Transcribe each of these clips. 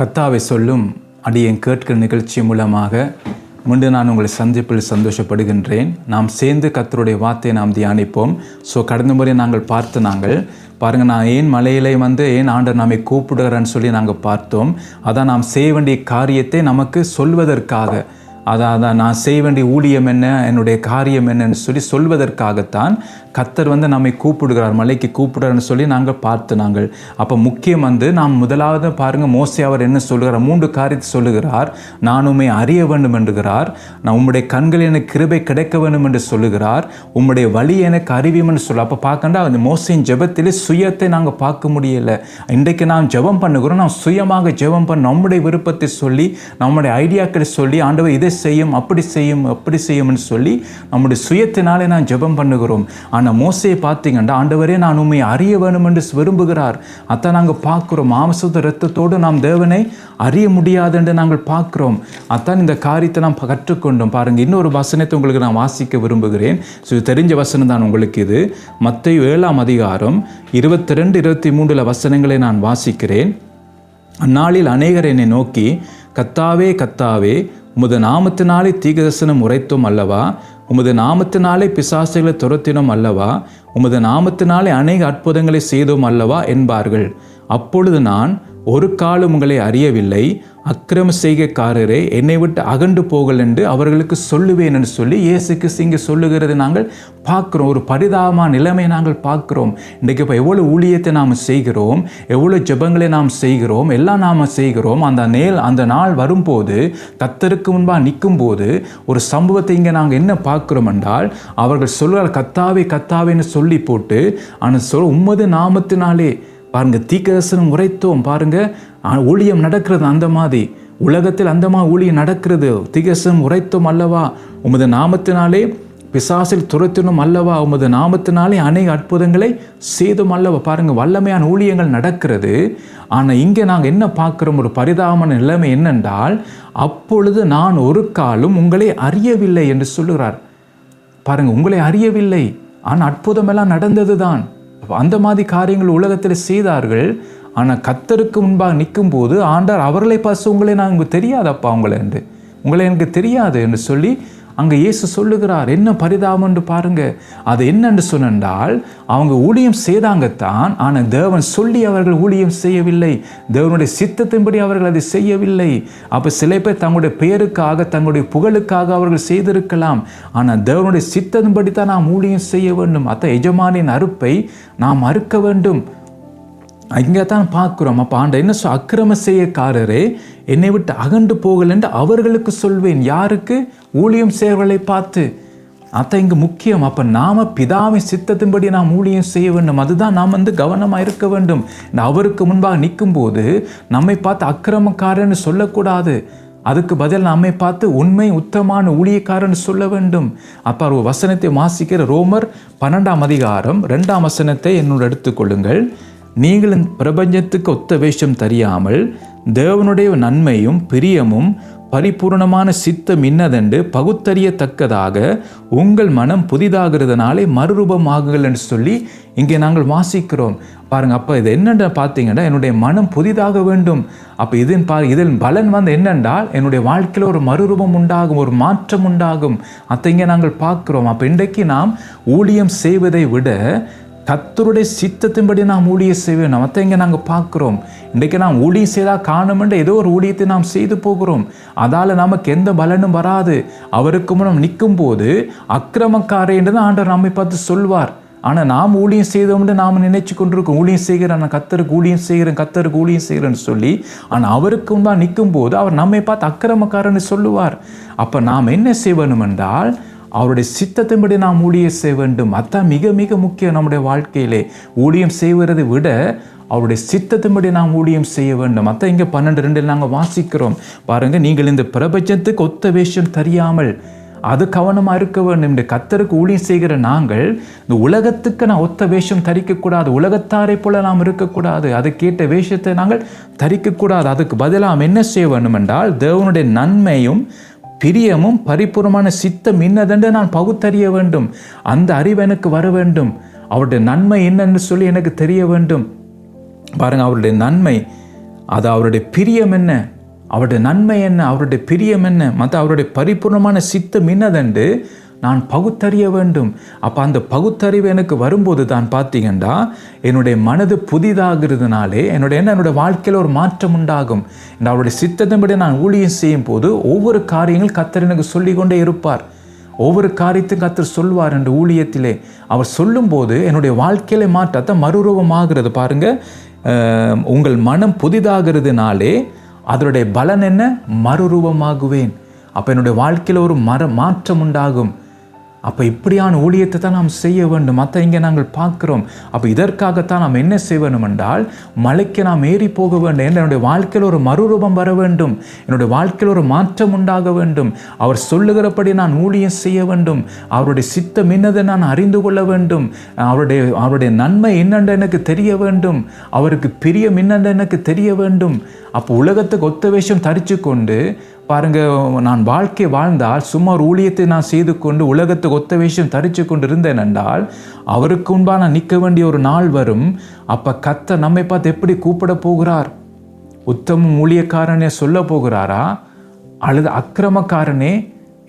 கத்தாவை சொல்லும் அடியேன் கேட்கிற நிகழ்ச்சி மூலமாக மீண்டும் நான் உங்களை சந்திப்பில் சந்தோஷப்படுகின்றேன். நாம் சேர்ந்து கத்தருடைய வார்த்தையை நாம் தியானிப்போம். ஸோ கடந்த முறை நாங்கள் பார்த்து நாங்கள் பாருங்கள் நான் ஏன் மலையிலே வந்து ஏன் ஆண்டர் நம்மை கூப்பிடுகிறேன்னு சொல்லி நாங்கள் பார்த்தோம். அதான் நாம் செய்ய வேண்டிய காரியத்தை நமக்கு சொல்வதற்காக. அதான் அதான் நான் செய்ய வேண்டிய ஊழியம் என்ன என்னுடைய காரியம் என்னன்னு சொல்லி சொல்வதற்காகத்தான் கத்தர் வந்து நம்மை கூப்பிடுகிறார் மலைக்கு கூப்பிடுறான்னு சொல்லி நாங்கள் பார்த்து நாங்கள். அப்போ முக்கியம் வந்து நாம் முதலாவது பாருங்கள் மோசே அவர் என்ன சொல்கிறார் மூன்று காரியத்தை சொல்லுகிறார். நான் உண்மை அறிய வேண்டும் என்கிறார். நான் உம்முடைய கண்கள் எனக்கு கிருபை கிடைக்க வேண்டும் என்று சொல்லுகிறார். உம்முடைய வழி எனக்கு அறிவியும் என்று சொல்ல அப்போ பார்க்கண்டா அந்த மோசையின் ஜெபத்திலே சுயத்தை நாங்கள் பார்க்க முடியலை. இன்றைக்கு நாம் ஜெபம் பண்ணுகிறோம் நாம் சுயமாக ஜெபம் பண்ண நம்முடைய விருப்பத்தை சொல்லி நம்முடைய ஐடியாக்களை சொல்லி ஆண்டவர் இதை செய்யும் அப்படி செய்யும் அப்படி செய்யும்னு சொல்லி நம்முடைய சுயத்தினாலே நான் ஜெபம் பண்ணுகிறோம். ஆனால் மோசையை பார்த்தீங்கன்னா ஆண்டவரே நான் உண்மை அறிய வேணும் என்று விரும்புகிறார். அத்தான் நாங்கள் பார்க்குறோம். மாம்சத்த ரத்தத்தோடு நாம் தேவனை அறிய முடியாது என்று நாங்கள் பார்க்குறோம். அத்தான் இந்த காரியத்தை நாம் கற்றுக்கொண்டோம். பாருங்கள் இன்னொரு வசனத்தை உங்களுக்கு நான் வாசிக்க விரும்புகிறேன். ஸோ இது தெரிஞ்ச வசனம் தான் உங்களுக்கு இது. மற்ற ஏழாம் அதிகாரம் இருபத்தி ரெண்டு இருபத்தி மூன்றில் வசனங்களை நான் வாசிக்கிறேன். அந்நாளில் அநேகர் என்னை நோக்கி கத்தாவே கத்தாவே உமது நாமத்தினாலே தீகதர்சனம் உரைத்தோம் அல்லவா? உமது நாமத்தினாலே பிசாசுகளை துரத்தினோம் அல்லவா? உமது நாமத்தினாலே அநேக அற்புதங்களை செய்தோம் அல்லவா? என்பார்கள். அப்பொழுது நான் ஒரு காலம் உங்களை அறியவில்லை. அக்கிரம செய்கைக்காரரே என்னை விட்டு அகண்டு போகல் என்று அவர்களுக்கு சொல்லுவேன் என்று சொல்லி இயேசு கிறிஸ்து இங்கே சொல்லுகிறது நாங்கள் பார்க்குறோம். ஒரு பரிதாபமான நிலைமையை நாங்கள் பார்க்குறோம். இன்றைக்கு இப்போ எவ்வளோ ஊழியத்தை நாம் செய்கிறோம் எவ்வளோ ஜெபங்களை நாம் செய்கிறோம் எல்லாம் நாம் செய்கிறோம். அந்த நேல் அந்த நாள் வரும்போது கத்தருக்கு முன்பாக நிற்கும் போது ஒரு சம்பவத்தை இங்கே நாங்கள் என்ன பார்க்குறோம் என்றால் அவர்கள் சொல்கிறார் கத்தாவே கத்தாவேன்னு சொல்லி போட்டு ஆனால் சொல் உம்மது நாமத்தினாலே பாருங்க தீக்கதர்சனம் உரைத்தோம் பாருங்க. ஊழியம் நடக்கிறது அந்த மாதிரி. உலகத்தில் அந்த மாதிரி ஊழியம் நடக்கிறது. தீக்கதர்சனம் உரைத்தோம் அல்லவா? உமது நாமத்தினாலே பிசாசில் துரத்தினோம் அல்லவா? உமது நாமத்தினாலே அநேக அற்புதங்களை செய்தும் அல்லவா? பாருங்க வல்லமையான ஊழியங்கள் நடக்கிறது. ஆனால் இங்கே நாங்கள் என்ன பார்க்குறோம்? ஒரு பரிதாபமான நிலைமை என்னென்றால் அப்பொழுது நான் ஒரு காலும் உங்களை அறியவில்லை என்று சொல்லுகிறார். பாருங்க உங்களை அறியவில்லை. ஆனால் அற்புதமெல்லாம் நடந்தது தான் அந்த மாதிரி காரியங்கள் உலகத்தில் செய்தார்கள். ஆனால் கத்தருக்கு முன்பாக நிற்கும் போது ஆண்டார் அவர்களை பார்த்து உங்களை நான் உங்களுக்கு தெரியாதப்பா உங்களை என்று. உங்களை எனக்கு தெரியாது என்று சொல்லி அங்கே இயேசு சொல்லுகிறார் என்ன பரிதாபம் என்று பாருங்க. அது என்னென்று சொன்னால் அவங்க ஊழியம் செய்தாங்கத்தான் ஆனால் தேவன் சொல்லி அவர்கள் ஊழியம் செய்யவில்லை. தேவனுடைய சித்தத்தின்படி அவர்கள் அதை செய்யவில்லை. அப்போ சில பேர் தங்களுடைய பெயருக்காக தங்களுடைய புகழுக்காக அவர்கள் செய்திருக்கலாம். ஆனால் தேவனுடைய சித்தத்தின்படி தான் நாம் ஊழியம் செய்ய வேண்டும். அத்த எஜமானின் அறுப்பை நாம் அறுக்க வேண்டும். இங்கே தான் பார்க்குறோம். அப்போ ஆண்ட என்ன சொல் அக்கிரம செய்யக்காரரே என்னை விட்டு அகண்டு போகல் என்று அவர்களுக்கு சொல்வேன். யாருக்கு? ஊழியம் செய்வர்களை பார்த்து. அதான் இங்கே முக்கியம். அப்போ நாம் பிதாவின் சித்தத்தின்படி நாம் ஊழியம் செய்ய வேண்டும். அதுதான் நாம் வந்து கவனமாக இருக்க வேண்டும். இந்த அவருக்கு முன்பாக நிற்கும்போது நம்மை பார்த்து அக்கிரமக்காரன்னு சொல்லக்கூடாது. அதுக்கு பதில் நம்மை பார்த்து உண்மை உத்தமான ஊழியக்காரன் சொல்ல வேண்டும். அப்போ ஒரு வசனத்தை வாசிக்கிற ரோமர் பன்னெண்டாம் அதிகாரம் ரெண்டாம் வசனத்தை என்னோட எடுத்துக்கொள்ளுங்கள் நீங்கள் பிரபஞ்சத்துக்கு ஒத்த வேஷம் தெரியாமல் தேவனுடைய நன்மையும் பிரியமும் பரிபூர்ணமான சித்தம் இன்னதென்று பகுத்தறியத்தக்கதாக உங்கள் மனம் புதிதாகிறதுனாலே மறுரூபமாகுங்கள் என்று சொல்லி இங்கே நாங்கள் வாசிக்கிறோம். பாருங்க அப்போ இது என்னென்ன பார்த்தீங்கன்னா என்னுடைய மனம் புதிதாக வேண்டும். அப்போ இதன் பா இதன் பலன் வந்து என்னென்றால் என்னுடைய வாழ்க்கையில் ஒரு மறுரூபம் உண்டாகும் ஒரு மாற்றம் உண்டாகும். அதை இங்கே நாங்கள் பார்க்குறோம். அப்போ இன்றைக்கு நாம் ஊழியம் செய்வதை விட கத்தருடைய சித்தத்தின்படி நாம் ஊழியம் செய்வோம். வேண்டும் இங்கே நாங்கள் பார்க்குறோம். இன்றைக்கு நாம் ஊழியம் செய்தால் காணுமென்ற ஏதோ ஒரு ஊழியத்தை நாம் செய்து போகிறோம். அதால் நமக்கு எந்த பலனும் வராது. அவருக்கு முன்னம் நிற்கும் போது அக்கிரமக்காரே என்று தான் ஆண்டவர் நம்மை பார்த்து சொல்வார். ஆனால் நாம் ஊழியம் செய்தோம்னு நாம் நினைச்சு கொண்டிருக்கோம். ஊழியம் செய்கிறேன் நான் கத்தருக்கு ஊழியம் செய்கிறேன் கத்தருக்கு ஊழியம் செய்கிறேன்னு சொல்லி ஆனால் அவருக்கு முன்பாக நிற்கும் போது அவர் நம்மை பார்த்து அக்கிரமக்காரன்னு சொல்லுவார். அப்போ நாம் என்ன செய்யணும் என்றால் அவருடைய சித்தத்தின்படி நாம் ஊழியம் செய்ய வேண்டும். அதான் மிக மிக முக்கியம் நம்முடைய வாழ்க்கையிலே. ஊழியம் செய்வதை விட அவருடைய சித்தத்தின்படி நாம் ஊழியம் செய்ய வேண்டும். மற்ற இங்கே பன்னெண்டு ரெண்டில் நாங்கள் வாசிக்கிறோம். பாருங்க நீங்கள் இந்த பிரபஞ்சத்துக்கு ஒத்த வேஷம் தெரியாமல் அது கவனமாக இருக்க வேண்டும். இந்த கத்தருக்கு ஊழியம் செய்கிற நாங்கள் இந்த உலகத்துக்கு நான் ஒத்த வேஷம் தரிக்கக்கூடாது. உலகத்தாரை போல நாம் இருக்கக்கூடாது. அது கேட்ட வேஷத்தை நாங்கள் தரிக்கக்கூடாது. அதுக்கு பதிலாக நாம் என்ன செய்ய வேண்டும் என்றால் தேவனுடைய நன்மையும் பிரியமும் பரிபூர்ணமான சித்தம் இன்னதென்று நான் பகுத்தறிய வேண்டும். அந்த அறிவு எனக்கு வர வேண்டும். அவருடைய நன்மை என்னென்று சொல்லி எனக்கு தெரிய வேண்டும். பாருங்க அவருடைய நன்மை அது அவருடைய பிரியம் என்ன? அவருடைய நன்மை என்ன? அவருடைய பிரியம் என்ன? மற்ற அவருடைய பரிபூர்ணமான சித்தம் என்னதென்று நான் பகுத்தறிய வேண்டும். அப்போ அந்த பகுத்தறிவு எனக்கு வரும்போது தான் பார்த்தீங்கன்னா என்னுடைய மனது புதிதாகிறதுனாலே என்னுடைய என்ன என்னுடைய வாழ்க்கையில் ஒரு மாற்றம் உண்டாகும். இந்த அவருடைய சித்தத்தின்படி நான் ஊழியம் செய்யும் போது ஒவ்வொரு காரியங்கள் கத்தர் எனக்கு சொல்லிக்கொண்டே இருப்பார். ஒவ்வொரு காரியத்தையும் கத்தர் சொல்வார் என்ற ஊழியத்திலே. அவர் சொல்லும்போது என்னுடைய வாழ்க்கையில மாற்றத்தை மறுரூபமாகிறது. பாருங்க உங்கள் மனம் புதிதாகிறதுனாலே அதனுடைய பலன் என்ன? மறுரூபமாகுவேன். அப்போ என்னுடைய வாழ்க்கையில் ஒரு மர மாற்றம் உண்டாகும். அப்போ இப்படியான ஊழியத்தை தான் நாம் செய்ய வேண்டும். மற்ற இங்கே நாங்கள் பார்க்குறோம். அப்போ இதற்காகத்தான் நாம் என்ன செய்ய வேண்டும் என்றால் மலைக்கு நாம் ஏறி போக வேண்டும். என்று என்னுடைய வாழ்க்கையில் ஒரு மறுரூபம் வர வேண்டும். என்னுடைய வாழ்க்கையில் ஒரு மாற்றம் உண்டாக வேண்டும். அவர் சொல்லுகிறபடி நான் ஊழியம் செய்ய வேண்டும். அவருடைய சித்தம் என்னதை நான் அறிந்து கொள்ள வேண்டும். அவருடைய அவருடைய நன்மை என்னென்று எனக்கு தெரிய வேண்டும். அவருக்கு பிரியம் என்னென்று எனக்கு தெரிய வேண்டும். அப்போ உலகத்துக்கு ஒத்த வேஷம் தரித்து கொண்டு பாருங்கள் நான் வாழ்க்கை வாழ்ந்தால் சும்மா ஊழியத்தை நான் செய்து கொண்டு உலகத்துக்கு ஒத்த வேஷம் தரித்து கொண்டு இருந்தேன் என்றால் அவருக்கு உண்பாக நான் நிற்க வேண்டிய ஒரு நாள் வரும். அப்போ கத்த நம்மை பார்த்து எப்படி கூப்பிட போகிறார்? உத்தம ஊழியக்காரனே சொல்ல போகிறாரா? அல்லது அக்கிரமக்காரனே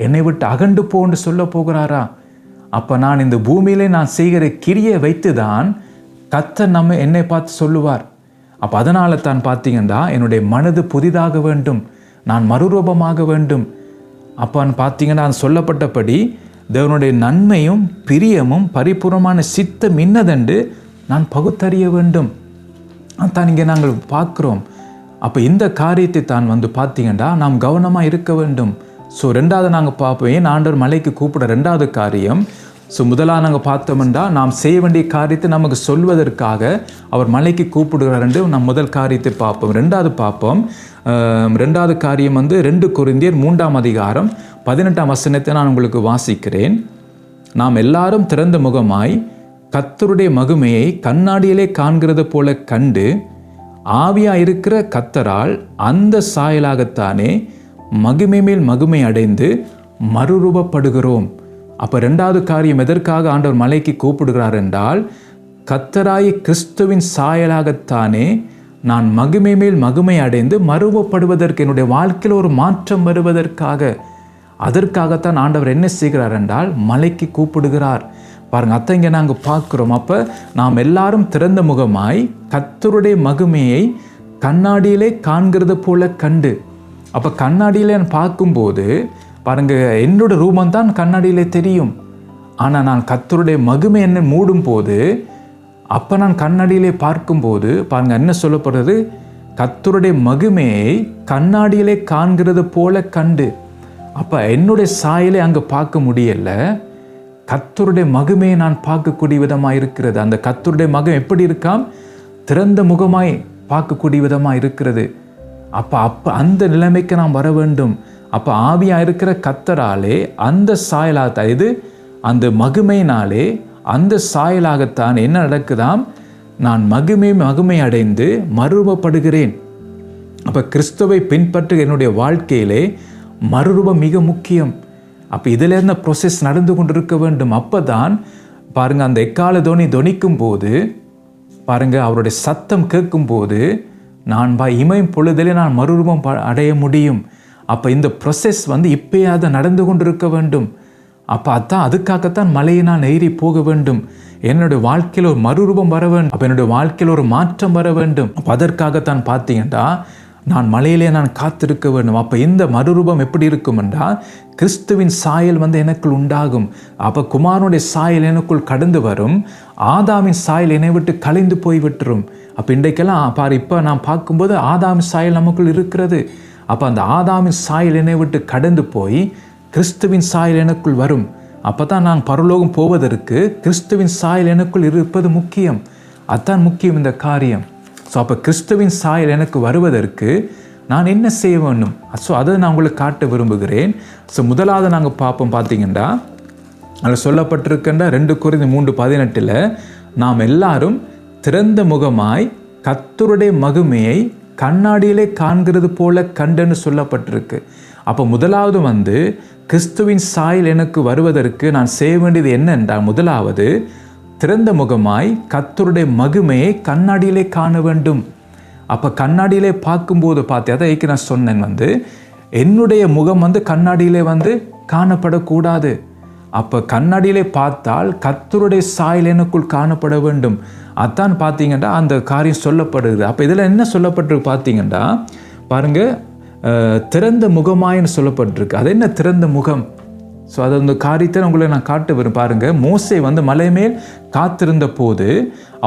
என்னை விட்டு அகண்டு போன்னு சொல்ல போகிறாரா? அப்போ நான் இந்த பூமியிலே நான் செய்கிற கிரியை வைத்து தான் கத்த நம்ம என்னை பார்த்து சொல்லுவார். அப்போ அதனால தான் பார்த்தீங்கன்னா என்னுடைய மனது புதிதாக வேண்டும். நான் மறுரூபமாக வேண்டும். அப்பான்னு பார்த்தீங்கன்னா அது சொல்லப்பட்டபடி தேவனுடைய நன்மையும் பிரியமும் பரிபூர்ணமான சித்தம் இன்னதென்று நான் பகுத்தறிய வேண்டும். அதான் இங்கே நாங்கள் பார்க்குறோம். அப்போ இந்த காரியத்தை தான் வந்து பார்த்தீங்கன்னா நாம் கவனமாக இருக்க வேண்டும். ஸோ ரெண்டாவது நாங்கள் பார்ப்போம். ஏன் ஆண்டவர் மலைக்கு கூப்பிட ரெண்டாவது காரியம் ஸோ முதலாக நாங்கள் பார்த்தோம்னா நாம் செய்ய வேண்டிய காரியத்தை நமக்கு சொல்வதற்காக அவர் மலைக்கு கூப்பிடுகிறார் என்று நாம் முதல் காரியத்தை பார்ப்போம். ரெண்டாவது பார்ப்போம். ரெண்டாவது காரியம் வந்து ரெண்டு குருந்தியர் மூன்றாம் அதிகாரம் பதினெட்டாம் வசனத்தை நான் உங்களுக்கு வாசிக்கிறேன். நாம் எல்லாரும் திறந்த முகமாய் கத்தருடைய மகிமையை கண்ணாடியிலே காண்கிறது போல கண்டு ஆவியா இருக்கிற கத்தரால் அந்த சாயலாகத்தானே மகிமை மேல் மகிமை அடைந்து மறுரூபப்படுகிறோம். அப்போ ரெண்டாவது காரியம் எதற்காக ஆண்டவர் மலைக்கு கூப்பிடுகிறார் என்றால் கத்தராய கிறிஸ்துவின் சாயலாகத்தானே நான் மகிமை மேல் மகிமை அடைந்து மறுவப்படுவதற்கு என்னுடைய வாழ்க்கையில் ஒரு மாற்றம் வருவதற்காக அதற்காகத்தான் ஆண்டவர் என்ன செய்கிறார் என்றால் மலைக்கு கூப்பிடுகிறார். பாருங்க அத்தை இங்கே நாங்கள் பார்க்குறோம். அப்போ நாம் எல்லாரும் திறந்த முகமாய் கத்தருடைய மகிமையை கண்ணாடியிலே காண்கிறது போல கண்டு. அப்போ கண்ணாடியிலே நான் பார்க்கும்போது பாருங்க என்னோட ரூபம் தான் கண்ணாடியிலே தெரியும். ஆனால் நான் கத்தருடைய மகிமை என்ன மூடும்போது அப்போ நான் கண்ணாடியிலே பார்க்கும்போது பாருங்க என்ன சொல்லப்படுறது கத்தருடைய மகிமையை கண்ணாடியிலே காண்கிறது போல கண்டு. அப்போ என்னுடைய சாயலை அங்கே பார்க்க முடியலை. கத்தருடைய மகிமையை நான் பார்க்கக்கூடிய விதமாக இருக்கிறது. அந்த கத்தருடைய மகம் எப்படி இருக்காம்? திறந்த முகமாய் பார்க்கக்கூடிய விதமாக இருக்கிறது. அப்போ அப்போ அந்த நிலைமைக்கு நாம் வர வேண்டும். அப்போ ஆவியாக இருக்கிற கத்தராலே அந்த சாயலாக இது அந்த மகிமையினாலே அந்த சாயலாகத்தான் என்ன நடக்குதாம்? நான் மகிமை மகிமை அடைந்து மறுரூபப்படுகிறேன். அப்போ கிறிஸ்துவை பின்பற்ற என்னுடைய வாழ்க்கையிலே மறுரூபம் மிக முக்கியம். அப்போ இதில் இருந்த ப்ரொசஸ் நடந்து கொண்டிருக்க வேண்டும். அப்போ தான் பாருங்கள் அந்த எக்கால தோனி துணிக்கும் போது பாருங்கள் அவருடைய சத்தம் கேட்கும்போது நான் பா இமயம் பொழுதிலே நான் மறுரூபம் ப- அடைய முடியும். அப்போ இந்த ப்ரொசஸ் வந்து இப்பயே நடந்து கொண்டிருக்க வேண்டும். அப்போ அதான் அதுக்காகத்தான் மலையை நான் ஏறி போக வேண்டும். என்னுடைய வாழ்க்கையில் ஒரு மறுரூபம் வர வேண்டும். அப்போ என்னுடைய வாழ்க்கையில் ஒரு மாற்றம் வர வேண்டும். அப்போ அதற்காகத்தான் பார்த்தீங்கன்னா நான் மலையிலே நான் காத்திருக்க வேண்டும். அப்போ இந்த மறுரூபம் எப்படி இருக்கும் என்றால் கிறிஸ்துவின் சாயல் வந்து எனக்குள் உண்டாகும். அப்போ குமாரனுடைய சாயல் எனக்குள் கடந்து வரும். ஆதாமின் சாயல் என்னை விட்டு கலைந்து போய் விட்டுரும் அப்போ இன்றைக்கெல்லாம் பாரு இப்போ நான் பார்க்கும்போது ஆதாமின் சாயல் நமக்குள் இருக்கிறது. அப்போ அந்த ஆதாமின் சாயல் என்னை விட்டு கடந்து போய் கிறிஸ்துவின் சாயல் எனக்குள் வரும். அப்போ தான் நான் பரலோகம் போவதற்கு கிறிஸ்துவின் சாயல் எனக்குள் இருப்பது முக்கியம். அதுதான் முக்கியம் இந்த காரியம். ஸோ அப்போ கிறிஸ்துவின் சாயல் எனக்கு வருவதற்கு நான் என்ன செய்ய வேண்டும்? ஸோ அதை நான் உங்களுக்கு காட்ட விரும்புகிறேன். ஸோ முதலாவது நாங்கள் பார்ப்போம் பார்த்தீங்கன்னா அதில் சொல்லப்பட்டிருக்கின்ற ரெண்டு குறைந்த மூன்று பதினெட்டில் நாம் எல்லாரும் திறந்த முகமாய் கத்தருடைய மகிமையை கண்ணாடியிலே காண்கிறது போல கண்டுன்னு சொல்லப்பட்டிருக்கு. அப்போ முதலாவது வந்து கிறிஸ்துவின் சாயல் எனக்கு வருவதற்கு நான் செய்ய வேண்டியது என்னென்றால் முதலாவது திறந்த முகமாய் கத்தருடைய மகிமையை கண்ணாடியிலே காண வேண்டும். அப்போ கண்ணாடியிலே பார்க்கும்போது பார்த்து அதை நான் சொன்னேன் வந்து என்னுடைய முகம் வந்து கண்ணாடியிலே வந்து காணப்படக்கூடாது. அப்போ கண்ணாடியிலே பார்த்தால் கத்தருடைய சாயல் எனக்குள் காணப்பட வேண்டும். அதான் பார்த்தீங்கன்னா அந்த காரியம் சொல்லப்படுது அப்போ இதில் என்ன சொல்லப்பட்டிருக்கு பார்த்தீங்கன்னா பாருங்க திறந்த முகமாயின்னு சொல்லப்பட்டிருக்கு. அது என்ன திறந்த முகம்? ஸோ அது அந்த காரியத்தை உங்களை நான் காட்ட வரும் பாருங்க மோசே வந்து மலை மேல் காத்திருந்த போது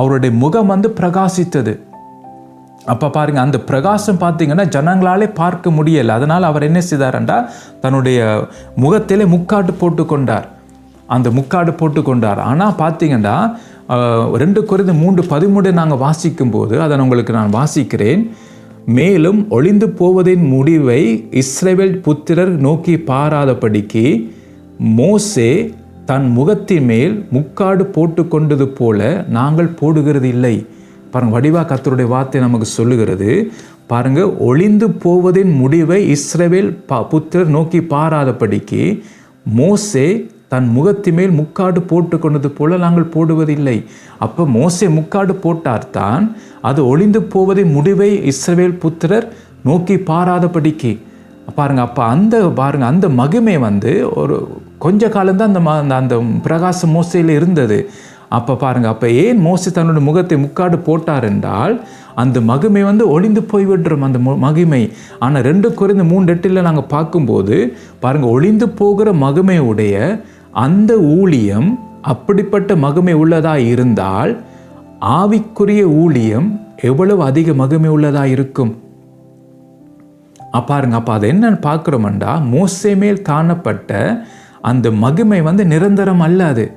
அவருடைய முகம் வந்து பிரகாசித்தது. அப்போ பாருங்க அந்த பிரகாசம் பார்த்தீங்கன்னா ஜனங்களாலே பார்க்க முடியலை. அதனால் அவர் என்ன செய்தார்ண்டா தன்னுடைய முகத்திலே முக்காட்டு போட்டு கொண்டார். அந்த முக்காடு போட்டு கொண்டார் ஆனால் பார்த்தீங்கன்னா ரெண்டு குறைந்து மூன்று பதிமூன்று நாங்கள் வாசிக்கும்போது அதை உங்களுக்கு நான் வாசிக்கிறேன். மேலும் ஒளிந்து போவதின் முடிவை இஸ்ரேவேல் புத்திரர் நோக்கி பாராதபடிக்கு மோசே தன் முகத்தின் மேல் முக்காடு போட்டு கொண்டது போல நாங்கள் போடுகிறது இல்லை. பாருங்க வடிவா கத்தருடைய வார்த்தை நமக்கு சொல்லுகிறது. பாருங்க ஒளிந்து போவதின் முடிவை இஸ்ரேவேல் ப புத்திரர் நோக்கி பாராதபடிக்கு மோசே தன் முகத்தி மேல் முக்காடு போட்டு கொண்டது போல நாங்கள் போடுவதில்லை. அப்போ மோசே முக்காடு போட்டார்தான் அது ஒளிந்து போவதை முடிவை இஸ்ரவேல் புத்திரர் நோக்கி பாராதபடிக்கு. பாருங்க அப்போ அந்த பாருங்க அந்த மகிமை வந்து ஒரு கொஞ்ச காலம்தான் அந்த ம- அந்த- அந்த பிரகாசம் மோசையில் இருந்தது. அப்போ பாருங்க அப்போ ஏன் மோசி தன்னோட முகத்தை முக்காடு போட்டார் என்றால் அந்த மகிமை வந்து ஒளிந்து போய்விடுறோம் அந்த மகிமை. ஆனால் ரெண்டு குறைந்த மூன்று எட்டில் நாங்கள் பார்க்கும்போது பாருங்கள் ஒளிந்து போகிற மகிமையுடைய அந்த ஊழியம் அப்படிப்பட்ட மகிமை உள்ளதா இருந்தால் ஆவிக்குரிய ஊழியம் எவ்வளவு அதிக மகிமை உள்ளதா இருக்கும்? பாருங்க அப்போ அதை என்னன்னு பார்க்குறோம்டா மோசே மேல் காணப்பட்ட அந்த மகிமை வந்து நிரந்தரம் அல்ல அது.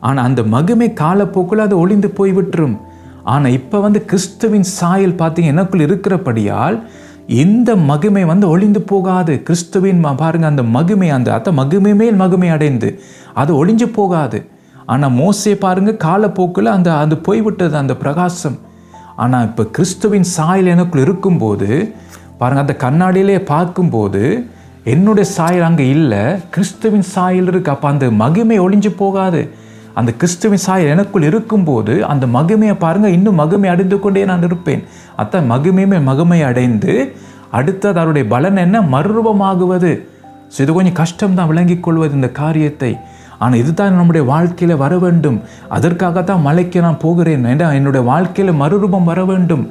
ஆனால் அந்த மகிமை காலப்போக்கில் அது ஒளிந்து போய் விட்டுரும் ஆனால் இப்போ வந்து கிறிஸ்துவின் சாயல் பார்த்தீங்க எனக்குள் இருக்கிறபடியால் இந்த மகிமை வந்து ஒளிந்து போகாது. கிறிஸ்துவின் ம- பாருங்க அந்த மகிமை அந்த அத்த மகிமை மேல் மகிமை அடைந்து அது ஒளிஞ்சு போகாது. ஆனால் மோசே பாருங்க காலப்போக்கில் அந்த அது போய்விட்டது அந்த பிரகாசம். ஆனால் இப்போ கிறிஸ்துவின் சாயல் எனக்குள் இருக்கும்போது பாருங்க அந்த கண்ணாடியிலே பார்க்கும்போது என்னுடைய சாயல் அங்கே இல்லை கிறிஸ்துவின் சாயல் இருக்கு. அப்போ அந்த மகிமை ஒளிஞ்சு போகாது. அந்த கிறிஸ்துவின் சாயல் எனக்குள் இருக்கும்போது அந்த மகிமையை பாருங்க இன்னும் மகிமை அடைந்து கொண்டே நான் இருப்பேன். அத்தான் மகிமையுமே மகிமை அடைந்து அடுத்தது அவருடைய பலன் என்ன? மறுரூபமாகுவது. ஸோ இது கொஞ்சம் கஷ்டம்தான் விளங்கிக் கொள்வது இந்த காரியத்தை. ஆனால் இதுதான் நம்முடைய வாழ்க்கையில் வர வேண்டும். அதற்காகத்தான் மலைக்கு நான் போகிறேன். ஏன்னா என்னுடைய வாழ்க்கையில் மறுரூபம் வர வேண்டும்?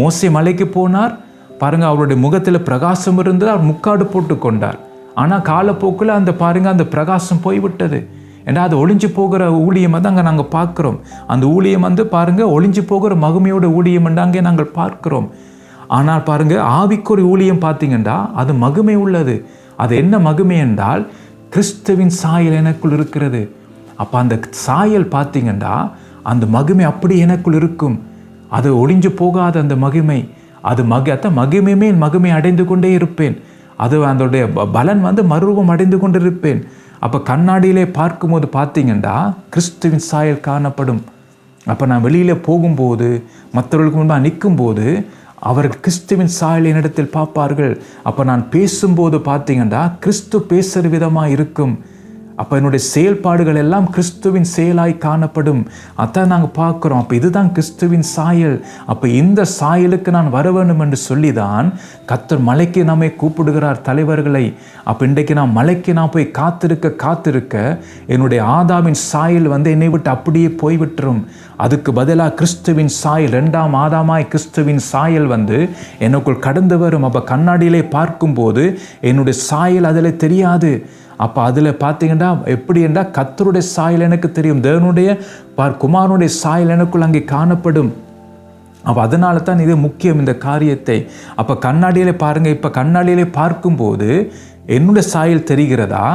மோசே மலைக்கு போனார். பாருங்கள் அவருடைய முகத்தில் பிரகாசம் இருந்தது. அவர் முக்காடு போட்டு கொண்டார். ஆனால் காலப்போக்கில் அந்த பாருங்கள் அந்த பிரகாசம் போய்விட்டது. ஏன்னா அது ஒளிஞ்சு போகிற ஊழியம் வந்து அங்கே நாங்கள் பார்க்குறோம். அந்த ஊழியம் வந்து பாருங்கள் ஒளிஞ்சு போகிற மகிமையோட ஊழியம் அங்கே நாங்கள் பார்க்குறோம். ஆனால் பாருங்கள் ஆவிக்குறி ஊழியம் பார்த்தீங்கன்னா அது மகிமை உள்ளது. அது என்ன மகிமை என்றால் கிறிஸ்துவின் சாயல் எனக்குள் இருக்கிறது. அப்போ அந்த சாயல் பார்த்தீங்கன்னா அந்த மகிமை அப்படி எனக்குள் இருக்கும். அது ஒளிஞ்சு போகாத அந்த மகிமை. அது மகி அத்தான் மகிமையுமே மகிமை அடைந்து கொண்டே இருப்பேன். அது அதோடைய பலன் வந்து மறுரூபம் அடைந்து கொண்டிருப்பேன். அப்போ கண்ணாடியிலே பார்க்கும்போது பார்த்தீங்கன்னா கிறிஸ்துவின் சாயல் காணப்படும். அப்போ நான் வெளியில் போகும்போது மற்றவர்களுக்கு முன்பாக நிற்கும்போது அவர்கள் கிறிஸ்துவின் சாயல் என்னிடத்தில் பார்ப்பார்கள். அப்போ நான் பேசும்போது பார்த்தீங்கன்னா கிறிஸ்து பேசுகிற விதமாக இருக்கும். அப்போ என்னுடைய செயல்பாடுகள் எல்லாம் கிறிஸ்துவின் செயலாய் காணப்படும். அதான் நாங்கள் பார்க்குறோம். அப்போ இதுதான் கிறிஸ்துவின் சாயல். அப்போ இந்த சாயலுக்கு நான் வர வேண்டும் என்று சொல்லி தான் கத்தர் மலைக்கு நம்மை கூப்பிடுகிறார் தலைவர்களை. அப்போ இன்றைக்கு நான் மலைக்கு நான் போய் காத்திருக்க காத்திருக்க என்னுடைய ஆதாமின் சாயல் வந்து என்னை விட்டு அப்படியே போய்விட்டுரும். அதுக்கு பதிலாக கிறிஸ்துவின் சாயல் ரெண்டாம் ஆதாமாய் கிறிஸ்துவின் சாயல் வந்து எனக்குள் கடந்து வரும். அப்போ கண்ணாடியிலே பார்க்கும்போது என்னுடைய சாயல் அதில் தெரியாது. அப்போ அதில் பார்த்தீங்கன்னா எப்படி என்றால் கத்தருடைய சாயல் எனக்கு தெரியும். தேவனுடைய பார் குமாரனுடைய சாயல் எனக்குள் அங்கே காணப்படும். அப்போ அதனால தான் இது முக்கியம் இந்த காரியத்தை. அப்போ கண்ணாடியிலே பாருங்கள் இப்போ கண்ணாடியிலே பார்க்கும்போது என்னுடைய சாயல் தெரிகிறதா?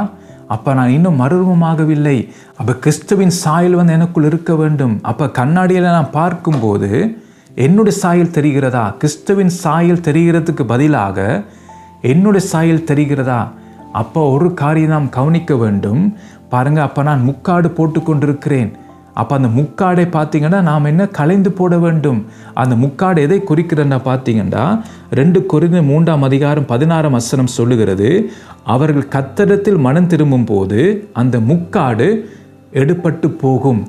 அப்போ நான் இன்னும் மறுரூபமாகவில்லை. அப்போ கிறிஸ்துவின் சாயல் வந்து எனக்குள் இருக்க வேண்டும். அப்போ கண்ணாடியில் நான் பார்க்கும்போது என்னுடைய சாயல் தெரிகிறதா? கிறிஸ்துவின் சாயல் தெரிகிறதுக்கு பதிலாக என்னுடைய சாயல் தெரிகிறதா? அப்போ ஒரு காரியம் நாம் கவனிக்க வேண்டும். பாருங்கள் அப்போ நான் முக்காடு போட்டு கொண்டிருக்கிறேன். அப்போ அந்த முக்காடை பார்த்தீங்கன்னா நாம் என்ன கலைந்து போட வேண்டும்? அந்த முக்காடு எதை குறிக்கிறன்னா பார்த்தீங்கன்னா ரெண்டு குறிந்து மூன்றாம் அதிகாரம் பதினாறாம் வசனம் சொல்லுகிறது அவர்கள் கத்தடத்தில் மனம் திரும்பும் போது அந்த முக்காடு எடுபட்டு போகும்.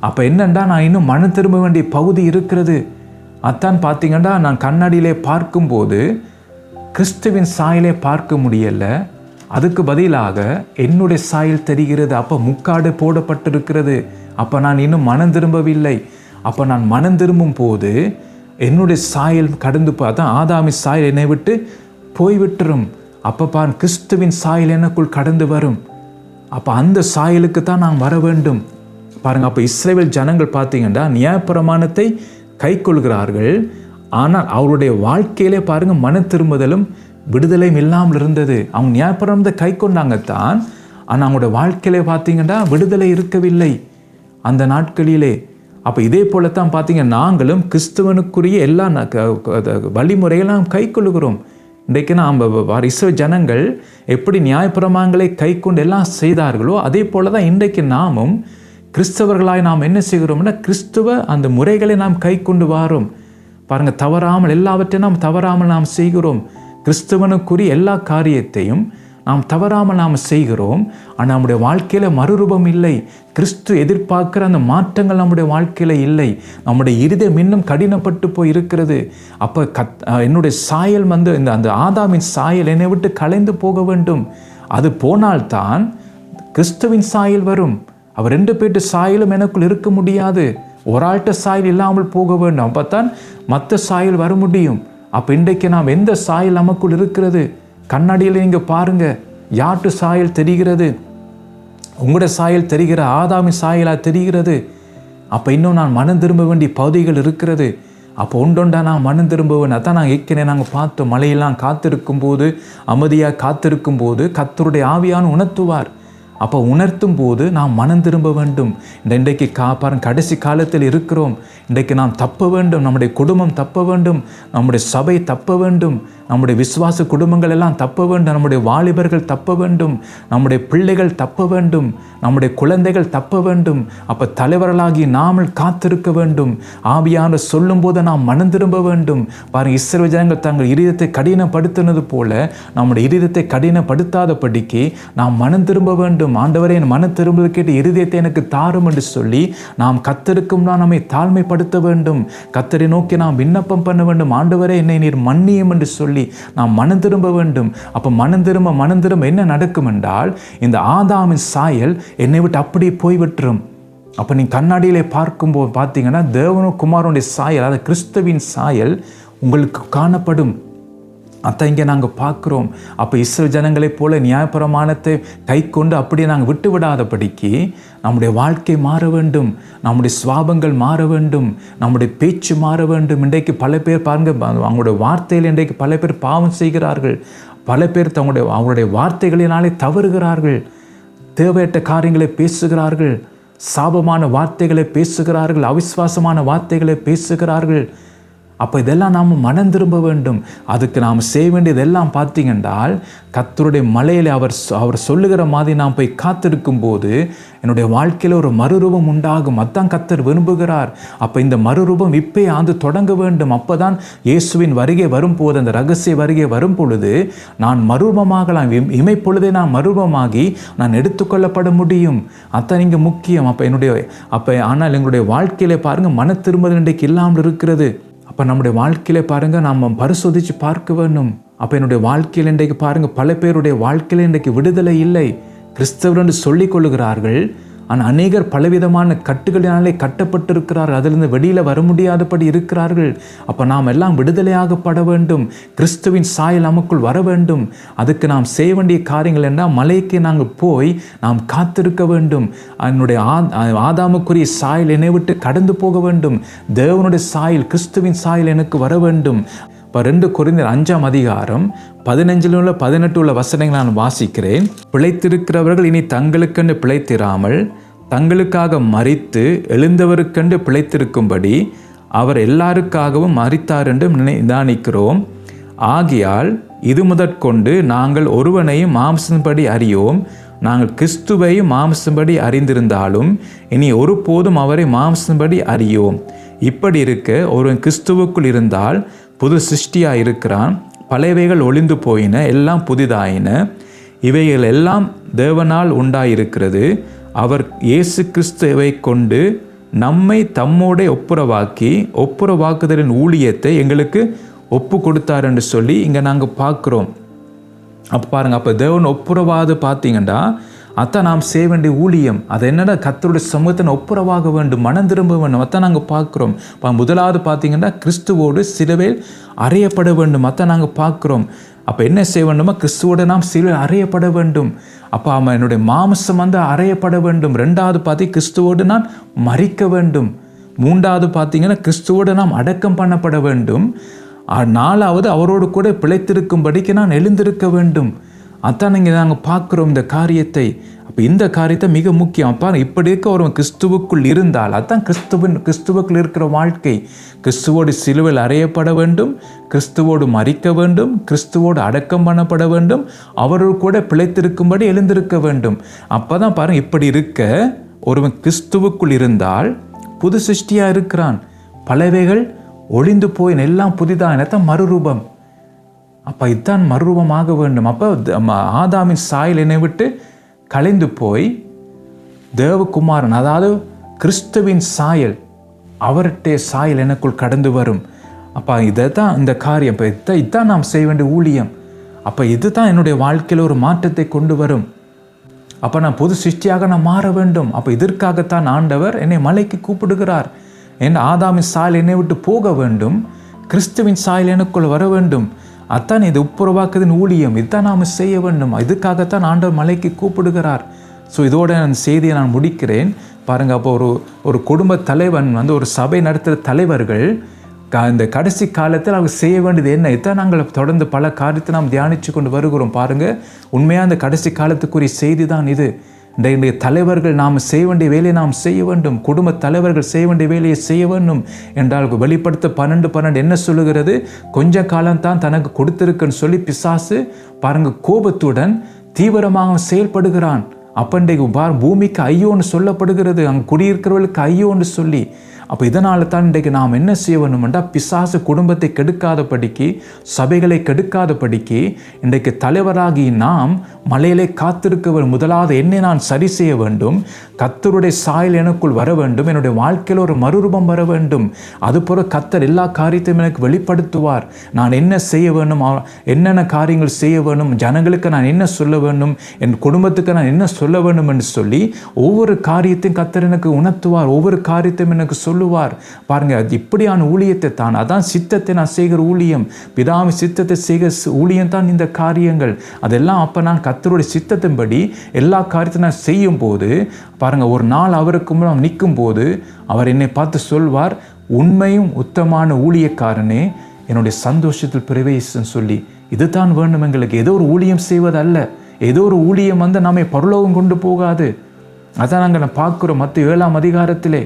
அப்போ என்னண்டா நான் இன்னும் மனம் திரும்ப வேண்டிய பகுதி இருக்கிறது? அத்தான் பார்த்தீங்கன்னா நான் கண்ணாடியிலே பார்க்கும்போது கிறிஸ்துவின் சாயிலே பார்க்க முடியல. அதுக்கு பதிலாக என்னுடைய சாயல் தெரிகிறது. அப்போ முக்காடு போடப்பட்டிருக்கிறது. அப்போ நான் இன்னும் மனம் திரும்பவில்லை. அப்போ நான் மனம் திரும்பும் போது என்னுடைய சாயல் கடந்து பார்த்தா ஆதாமி சாயல் என்னை விட்டு போய்விட்டுரும். அப்போ பார் கிறிஸ்துவின் சாயல் எனக்குள் கடந்து வரும். அப்போ அந்த சாயலுக்கு தான் நான் வர வேண்டும். பாருங்க அப்போ இஸ்ரேவேல் ஜனங்கள் பார்த்தீங்கன்னா நியாயப்பிரமாணத்தை கை கொள்கிறார்கள் ஆனால் அவருடைய வாழ்க்கையிலே பாருங்கள் மன திரும்புதலும் விடுதலையும் இல்லாமல் இருந்தது. அவங்க நியாயப்பிரமாணத்தை கை கொண்டாங்க தான். ஆனால் அவங்களோட வாழ்க்கையிலே பார்த்தீங்கன்னா விடுதலை இருக்கவில்லை. அந்த நாட்களிலே. அப்போ இதே போல தான் பார்த்தீங்க நாங்களும் கிறிஸ்துவனுக்குரிய எல்லா ந- க- வழிமுறையெல்லாம் கை கொள்ளுகிறோம். இன்றைக்கு நாம் இஸ்ரோ ஜனங்கள் எப்படி நியாயப்பிரமாங்களை கை கொண்டு எல்லாம் செய்தார்களோ அதே போல தான் இன்றைக்கு நாமும் கிறிஸ்தவர்களாய் நாம் என்ன செய்கிறோம்னா கிறிஸ்துவ அந்த முறைகளை நாம் கை கொண்டு வாரோம். பாருங்கள் தவறாமல் எல்லாவற்றையும் நாம் தவறாமல் நாம் செய்கிறோம். கிறிஸ்துவனுக்குரிய எல்லா காரியத்தையும் நாம் தவறாமல் நாம் செய்கிறோம். ஆனால் நம்முடைய வாழ்க்கையில் மறுரூபம் இல்லை. கிறிஸ்து எதிர்பார்க்கிற அந்த மாற்றங்கள் நம்முடைய வாழ்க்கையில் இல்லை. நம்முடைய இருதயம் இன்னும் கடினப்பட்டு போய் இருக்கிறது அப்போ கத் என்னுடைய சாயல் வந்து இந்த அந்த ஆதாமின் சாயல் என்னை விட்டு கலைந்து போக வேண்டும். அது போனால்தான் கிறிஸ்துவின் சாயல் வரும். அவர் ரெண்டு பேர்ட்டு சாயலும் எனக்குள் இருக்க முடியாது. ஒரு ஆள்கிட்ட சாயல் இல்லாமல் போக வேண்டும். அப்போ தான் மற்ற சாயல் வர முடியும். அப்போ இன்றைக்கு நாம் எந்த சாயல் நமக்குள் இருக்கிறது? கண்ணாடியில் நீங்கள் பாருங்க. யாட்டு சாயல் தெரிகிறது? உங்களோட சாயல் தெரிகிற ஆதாமி சாயலாக தெரிகிறது? அப்போ இன்னும் நான் மனம் திரும்ப வேண்டிய பகுதிகள் இருக்கிறது. அப்போ ஒன்றொண்டா நான் மனம் திரும்புவேன். அதான் நான் ஏற்கனவே நாங்கள் பார்த்தோம். மழையெல்லாம் காத்திருக்கும் போது அமைதியாக காத்திருக்கும் போது கத்தருடைய ஆவியான உணர்த்துவார். அப்போ உணர்த்தும் போது நாம் மனம் திரும்ப வேண்டும். இந்த இன்றைக்கு கா கடைசி காலத்தில் இருக்கிறோம். இன்றைக்கு நாம் தப்ப வேண்டும். நம்முடைய குடும்பம் தப்ப வேண்டும். நம்முடைய சபை தப்ப வேண்டும். நம்முடைய விசுவாச குடும்பங்கள் எல்லாம் தப்ப வேண்டும் நம்முடைய வாலிபர்கள் தப்ப வேண்டும் நம்முடைய பிள்ளைகள் தப்ப வேண்டும் நம்முடைய குழந்தைகள் தப்ப வேண்டும் அப்போ தலைவர்களாகி நாமல் காத்திருக்க வேண்டும் ஆவியான சொல்லும்போது நாம் மனம் திரும்ப வேண்டும். பாருங்கள் இஸ்ரோ ஜனங்கள் தங்கள் இருதயத்தை கடினப்படுத்தினது போல நம்முடைய இருதயத்தை கடினப்படுத்தாதபடிக்கு நாம் மனம் திரும்ப வேண்டும். ஆண்டவரே என் மனம் திரும்ப கேட்டு இருதயத்தை எனக்கு தாரும் என்று சொல்லி நாம் கத்தருக்கும் நான் நம்மை தாழ்மைப்படுத்த வேண்டும். கத்தரை நோக்கி நாம் விண்ணப்பம் பண்ண வேண்டும். ஆண்டவரே என்னை நீர் மன்னியும் என்று சொல்லி நாம் மனம் திரும்ப வேண்டும். அப்போ மனம் திரும்ப மனம் திரும்ப என்ன நடக்கும் என்றால் இந்த ஆதாமின் சாயல் என்னை விட்டு அப்படியே போய்விட்டுரும். அப்போ நீ கண்ணாடியிலே பார்க்கும்போது பார்த்தீங்கன்னா தேவனும் குமாரனுடைய சாயல் அதாவது கிறிஸ்துவின் சாயல் உங்களுக்கு காணப்படும். அதான் இங்கே நாங்கள் பார்க்குறோம். அப்போ இஸ்ரோ ஜனங்களைப் போல நியாயப்பிரமாணத்தை கை கொண்டு அப்படியே நாங்கள் விட்டு விடாதபடிக்கு நம்முடைய வாழ்க்கை மாற வேண்டும். நம்முடைய சுவாபங்கள் மாற வேண்டும். நம்முடைய பேச்சு மாற வேண்டும். இன்றைக்கு பல பேர் பாருங்க அவங்களுடைய வார்த்தையில் இன்றைக்கு பல பேர் பாவம் செய்கிறார்கள். பல பேர் தங்களுடைய அவங்களுடைய வார்த்தைகளினாலே தவறுகிறார்கள். தேவையற்ற காரியங்களை பேசுகிறார்கள். சாபமான வார்த்தைகளை பேசுகிறார்கள். அவிஸ்வாசமான வார்த்தைகளை பேசுகிறார்கள். அப்போ இதெல்லாம் நாம் மனம் திரும்ப வேண்டும். அதுக்கு நாம் செய்ய வேண்டியதெல்லாம் பார்த்தீங்கன்றால் கத்தருடைய மலையில் அவர் அவர் சொல்லுகிற மாதிரி நாம் போய் காத்திருக்கும் போது என்னுடைய வாழ்க்கையில் ஒரு மறுரூபம் உண்டாகும். அதான் கத்தர் விரும்புகிறார். அப்போ இந்த மறுரூபம் இப்பே ஆந்து தொடங்க வேண்டும். அப்பதான் இயேசுவின் வருகை வரும்போது அந்த ரகசிய வருகை வரும் பொழுது நான் மறுரூபமாகலாம் இம்- இமைப்பொழுதே நான் மறுரூபமாகி நான் எடுத்துக்கொள்ளப்பட முடியும். அதான் இங்கே முக்கியம். அப்போ என்னுடைய அப்போ ஆனால் எங்களுடைய வாழ்க்கையில் பாருங்கள் மன திரும்ப இன்றைக்கு இல்லாமல் இருக்கிறது. அப்போ நம்முடைய வாழ்க்கையில பாருங்கள் நாம் பரிசோதித்து பார்க்க வேண்டும். அப்போ என்னுடைய வாழ்க்கையில் இன்றைக்கு பாருங்கள் பல பேருடைய வாழ்க்கையில் இன்றைக்கு விடுதலை இல்லை. கிறிஸ்தவர் என்று சொல்லிக் கொள்ளுகிறார்கள். ஆனால் அநேகர் பலவிதமான கட்டுகளினாலே கட்டப்பட்டிருக்கிறார்கள் அதிலிருந்து வெளியில் வர முடியாதபடி இருக்கிறார்கள். அப்போ நாம் எல்லாம் விடுதலையாகப்பட வேண்டும். கிறிஸ்துவின் சாயல் நமக்குள் வர வேண்டும். அதுக்கு நாம் செய்ய வேண்டிய காரியங்கள் என்ன? மலைக்கு நாங்கள் போய் நாம் காத்திருக்க வேண்டும். என்னுடைய ஆதாமுக்குரிய சாயல் என்னை விட்டு கடந்து போக வேண்டும். தேவனுடைய சாயல் கிறிஸ்துவின் சாயல் எனக்கு வர வேண்டும். இப்போ ரெண்டு குறைந்த அஞ்சாம் அதிகாரம் பதினஞ்சில் உள்ள பதினெட்டு உள்ள வசனங்களை நான் வாசிக்கிறேன். பிழைத்திருக்கிறவர்கள் இனி தங்களுக்கென்று பிழைத்திராமல் தங்களுக்காக மறித்து எழுந்தவருக்கென்று பிழைத்திருக்கும்படி அவர் எல்லாருக்காகவும் மறித்தார் என்று நினை நிதானிக்கிறோம். ஆகியால் இது முதற்கொண்டு நாங்கள் ஒருவனையும் மாம்சம்படி அறியோம். நாங்கள் கிறிஸ்துவையும் மாம்சம்படி அறிந்திருந்தாலும் இனி ஒருபோதும் அவரை மாம்சம்படி அறியோம். இப்படி இருக்க ஒருவன் கிறிஸ்துவுக்குள் இருந்தால் புது சிருஷ்டியாக இருக்கிறான். பழையவைகள் ஒளிந்து போயின எல்லாம் புதிதாயின. இவைகள் எல்லாம் தேவனால் உண்டாயிருக்கிறது. அவர் இயேசு கிறிஸ்துவை கொண்டு நம்மை தம்மோட ஒப்புரவாக்கி ஒப்புரவாக்குதலின் ஊழியத்தை எங்களுக்கு ஒப்பு கொடுத்தார் என்று சொல்லி இங்கே நாங்கள் பார்க்குறோம். அப்போ பாருங்க அப்போ தேவன் ஒப்புரவாது பார்த்தீங்கன்னா அதான் நாம் செய்ய வேண்டிய ஊழியம் அது என்னடா கத்தருடைய சமூகத்தின் ஒப்புரவாக வேண்டும் மனம் திரும்ப வேண்டும் அத்தான் நாங்கள் பார்க்குறோம். இப்போ முதலாவது பார்த்தீங்கன்னா கிறிஸ்துவோடு சிலுவையில் அறையப்பட வேண்டும் அத்தான் நாங்கள் பார்க்குறோம். அப்போ என்ன செய்ய வேண்டுமோ கிறிஸ்துவோட நாம் சிலுவை அறையப்பட வேண்டும். அப்போ அவன் என்னுடைய மாமசம் வந்து அறையப்பட வேண்டும். ரெண்டாவது பார்த்தி கிறிஸ்துவோடு நான் மறிக்க வேண்டும். மூன்றாவது பார்த்தீங்கன்னா கிறிஸ்துவோடு நாம் அடக்கம் பண்ணப்பட வேண்டும். நாலாவது அவரோடு கூட பிழைத்திருக்கும்படிக்கு நான் எழுந்திருக்க வேண்டும். அதான் நீங்கள் நாங்கள் பார்க்குறோம் இந்த காரியத்தை. அப்போ இந்த காரியத்தை மிக முக்கியம். அப்பா இப்படி இருக்க ஒருவன் கிறிஸ்துவுக்குள் இருந்தால் அதான் கிறிஸ்துவின் கிறிஸ்துவுக்குள் இருக்கிற வாழ்க்கை. கிறிஸ்துவோடு சிலுவையில் அறையப்பட வேண்டும் கிறிஸ்துவோடு மறிக்க வேண்டும் கிறிஸ்துவோடு அடக்கம் பண்ணப்பட வேண்டும் அவரோடு கூட பிழைத்திருக்கும்படி எழுந்திருக்க வேண்டும். அப்போ தான் பாருங்க இப்படி இருக்க ஒருவன் கிறிஸ்துவுக்குள் இருந்தால் புது சிருஷ்டியாக இருக்கிறான். பலவைகள் ஒளிந்து போயின் எல்லாம் புதிதாக தான் மறுரூபம். அப்போ இதுதான் மறுரூபமாக வேண்டும். அப்போ ம- ஆதாமின் சாயல் என்னை விட்டு கலைந்து போய் தேவகுமாரன் அதாவது கிறிஸ்துவின் சாயல் அவர்கிட்ட சாயல் எனக்குள் கடந்து வரும். அப்போ இதை தான் இந்த காரியம் இப்போ இதை இதான் நாம் செய்ய வேண்டிய ஊழியம். அப்போ இதுதான் என்னுடைய வாழ்க்கையில் ஒரு மாற்றத்தை கொண்டு வரும். அப்போ நான் பொது சிருஷ்டியாக நான் மாற வேண்டும். அப்போ இதற்காகத்தான் ஆண்டவர் என்னை மலைக்கு கூப்பிடுகிறார். என் ஆதாமின் சாயல் என்னை விட்டு போக வேண்டும். கிறிஸ்துவின் சாயல் எனக்குள் வர வேண்டும். அத்தான் இது உப்புரவாக்குதின் ஊழியம். இதுதான் நாம் செய்ய வேண்டும். இதுக்காகத்தான் ஆண்டவர் மலைக்கு கூப்பிடுகிறார். ஸோ இதோட நான் செய்தியை நான் முடிக்கிறேன். பாருங்கள் அப்போ ஒரு ஒரு குடும்ப தலைவன் வந்து ஒரு சபை நடத்துகிற தலைவர்கள் க- இந்த கடைசி காலத்தில் அவங்க செய்ய வேண்டியது என்ன? இதான் நாங்கள் தொடர்ந்து பல காரியத்தை நாம் தியானித்து கொண்டு வருகிறோம். பாருங்கள் உண்மையாக அந்த கடைசி காலத்துக்குரிய செய்தி தான் இது. இன்றைய தலைவர்கள் நாம் செய்ய வேண்டிய வேலையை நாம் செய்ய வேண்டும். குடும்ப தலைவர்கள் செய்ய வேண்டிய வேலையை செய்ய வேண்டும். என்றால் வெளிப்படுத்த பன்னெண்டு பன்னெண்டு என்ன சொல்லுகிறது? கொஞ்ச காலம்தான் தனக்கு கொடுத்திருக்குன்னு சொல்லி பிசாசு பாருங்க கோபத்துடன் தீவிரமாக செயல்படுகிறான். அப்பண்டைக்கு பார் பூமிக்கு ஐயோன்னு சொல்லப்படுகிறது. அங்கே குடியிருக்கிறவர்களுக்கு ஐயோன்னு சொல்லி அப்போ இதனால தான் இன்றைக்கு நாம் என்ன செய்ய பிசாசு குடும்பத்தை கெடுக்காதபடிக்கு சபைகளை கெடுக்காதபடிக்கு இன்றைக்கு தலைவராகி நாம் மலையிலே காத்திருக்க முதலாவது என்னை நான் சரி செய்ய வேண்டும். கத்தருடைய சாயல் எனக்குள் வர வேண்டும். என்னுடைய வாழ்க்கையில் ஒரு மறுரூபம் வர வேண்டும். அதுபோல கத்தர் எல்லா காரியத்தையும் எனக்கு வெளிப்படுத்துவார். நான் என்ன செய்ய வேண்டும்? என்னென்ன காரியங்கள் செய்ய வேண்டும்? ஜனங்களுக்கு நான் என்ன சொல்ல வேண்டும்? என் குடும்பத்துக்கு நான் என்ன சொல்ல வேண்டும் என்று சொல்லி ஒவ்வொரு காரியத்தையும் கத்தர் எனக்கு உணர்த்துவார். ஒவ்வொரு காரியத்தையும் எனக்கு சொல்லுவார். பாருங்க அது இப்படியான ஊழியத்தை தான். அதான் சித்தத்தை நான் செய்கிற ஊழியம். பிதாமி சித்தத்தை செய்கிற ஊழியம் தான் இந்த காரியங்கள். அதெல்லாம் அப்போ நான் கத்தருடைய சித்தத்தின்படி எல்லா காரியத்தையும் நான் செய்யும் போது பாருங்க ஒரு நாள் அவருக்கு முன்னால் நிற்கும் போது அவர் என்னை பார்த்து சொல்வார் உண்மையும் உத்தமான ஊழியக்காரனே என்னுடைய சந்தோஷத்தில் பிரவேசம் சொல்லி. இதுதான் வேண்டும் எங்களுக்கு. ஏதோ ஒரு ஊழியம் செய்வதல்ல. ஏதோ ஒரு ஊழியம் வந்து நம்மை பரலோகம் கொண்டு போகாது. அதான் நாங்கள் பார்க்குறோம் மற்ற ஏழாம் அதிகாரத்திலே.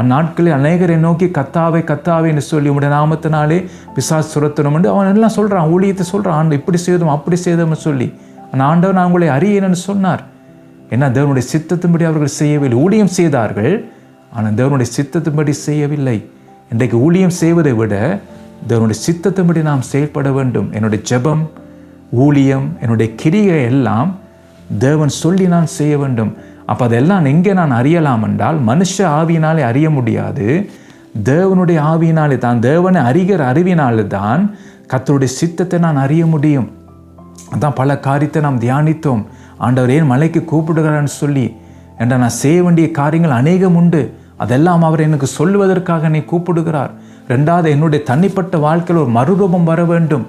அந்நாட்களில் அநேகரை நோக்கி கத்தாவே கத்தாவே என்று சொல்லி உடைய நாமத்தினாலே பிசாஸ் சுரத்தணும் என்று அவன் எல்லாம் சொல்கிறான் ஊழியத்தை சொல்கிறான் ஆண்டு இப்படி செய்தோம் அப்படி செய்தோம்னு சொல்லி. அந்த ஆண்டவர் நான் உங்களை அறியேன்னு சொன்னார். ஏன்னா தேவனுடைய சித்தத்தின்படி அவர்கள் செய்யவில்லை. ஊழியம் செய்தார்கள் ஆனால் தேவனுடைய சித்தத்தின்படி செய்யவில்லை. இன்றைக்கு ஊழியம் செய்வதை விட தேவனுடைய சித்தத்தின்படி நாம் செயல்பட வேண்டும். என்னுடைய ஜெபம் ஊழியம் என்னுடைய கிரியை எல்லாம் தேவன் சொல்லி நான் செய்ய வேண்டும். அப்போ அதெல்லாம் எங்கே நான் அறியலாம் என்றால் மனுஷ ஆவியினாலே அறிய முடியாது. தேவனுடைய ஆவியினாலே தான் தேவனை அறிகிற அறிவினாலே தான் கத்தருடைய சித்தத்தை நான் அறிய முடியும். அதான் பல காரியத்தை நாம் தியானித்தோம். ஆண்டவர் ஏன் மலைக்கு கூப்பிடுகிறான்னு சொல்லி என்ற நான் செய்ய வேண்டிய காரியங்கள் அநேகம் உண்டு. அதெல்லாம் அவர் எனக்கு சொல்லுவதற்காக என்னை கூப்பிடுகிறார். ரெண்டாவது என்னுடைய தனிப்பட்ட வாழ்க்கையில் ஒரு மறுரூபம் வர வேண்டும்.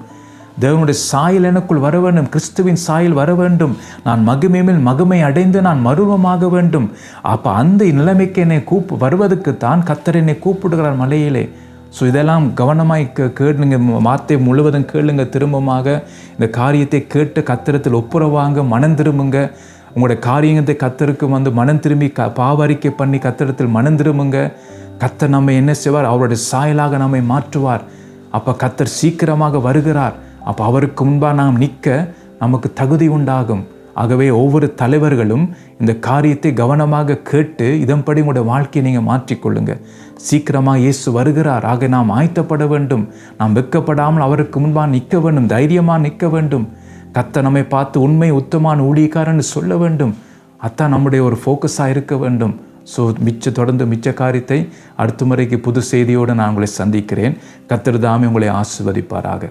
தேவனுடைய சாயல் எனக்குள் வர வேண்டும் கிறிஸ்துவின் சாயல் வர வேண்டும். நான் மகிமை மேல் மகிமை அடைந்து நான் மருவமாக வேண்டும். அப்போ அந்த நிலைமைக்கு என்னை கூப்பு வருவதற்கு தான் கத்தர் என்னை கூப்பிடுகிறார் மலையிலே. ஸோ இதெல்லாம் கவனமாய் கேளுங்க வார்த்தை முழுவதும் கேளுங்க. திரும்பமாக இந்த காரியத்தை கேட்டு கத்திரத்தில் ஒப்புரவாங்க மனம் திரும்புங்க. உங்களுடைய காரியத்தை கத்தருக்கு வந்து மனம் திரும்பி க பாவரிக்கை பண்ணி கத்திரத்தில் மனம் திரும்புங்க. கத்தர் நம்மை என்ன செய்வார்? அவருடைய சாயலாக நம்மை மாற்றுவார். அப்போ கத்தர் சீக்கிரமாக வருகிறார். அப்போ அவருக்கு முன்பாக நாம் நிற்க நமக்கு தகுதி உண்டாகும். ஆகவே ஒவ்வொரு தலைவர்களும் இந்த காரியத்தை கவனமாக கேட்டு இதன்படி உங்களுடைய வாழ்க்கையை நீங்கள் மாற்றிக்கொள்ளுங்க சீக்கிரமாக இயேசு வருகிறார். ஆக நாம் ஆயத்தப்பட வேண்டும். நாம் வெட்கப்படாமல் அவருக்கு முன்பாக நிற்க வேண்டும். தைரியமாக நிற்க வேண்டும். கத்த நம்மை பார்த்து உண்மை உத்தமான ஊழியக்காரன்னு சொல்ல வேண்டும். அதான் நம்முடைய ஒரு ஃபோக்கஸாக இருக்க வேண்டும். ஸோ மிச்ச தொடர்ந்து மிச்ச காரியத்தை அடுத்த முறைக்கு புது செய்தியோடு நான் உங்களை சந்திக்கிறேன். கத்திரதாமே உங்களை ஆசிர்வதிப்பாராக.